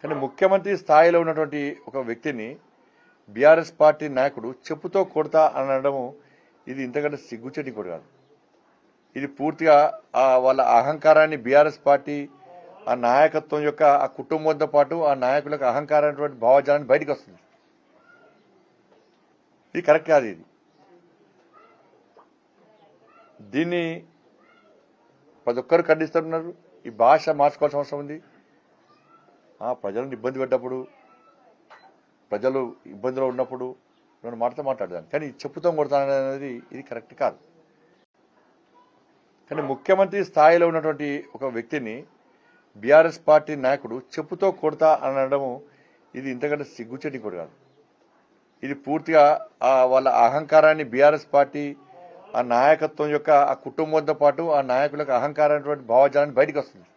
కానీ ముఖ్యమంత్రి స్థాయిలో ఉన్నటువంటి ఒక వ్యక్తిని బీఆర్ఎస్ పార్టీ నాయకుడు చెప్పుతో కొడతా అనడము ఇది ఇంతకంటే సిగ్గుచేటి కూడా కాదు. ఇది పూర్తిగా ఆ వాళ్ళ అహంకారాన్ని బీఆర్ఎస్ పార్టీ ఆ నాయకత్వం యొక్క ఆ కుటుంబంతో పాటు ఆ నాయకులకు అహంకారమైనటువంటి భావజాలాన్ని బయటకు వస్తుంది. ఇది కరెక్ట్ కాదు ఇది. దీన్ని ప్రతి ఒక్కరు ఖండిస్తున్నారు ఈ భాష మార్చుకోవాల్సిన అవసరం ఉంది. ప్రజలను ఇబ్బంది పెట్టినప్పుడు ప్రజలు ఇబ్బందిలో ఉన్నప్పుడు నేను మాటతో మాట్లాడదాను కానీ చెప్పుతో కొడతాననేది ఇది కరెక్ట్ కాదు. కానీ ముఖ్యమంత్రి స్థాయిలో ఉన్నటువంటి ఒక వ్యక్తిని బీఆర్ఎస్ పార్టీ నాయకుడు చెప్పుతో కొడతా అనడము ఇది ఇంతకంటే సిగ్గుచేటి కూడా కాదు. ఇది పూర్తిగా వాళ్ళ అహంకారాన్ని బీఆర్ఎస్ పార్టీ ఆ నాయకత్వం యొక్క ఆ కుటుంబంతో పాటు ఆ నాయకులకు అహంకారమైనటువంటి భావజాలాన్ని బయటకు వస్తుంది.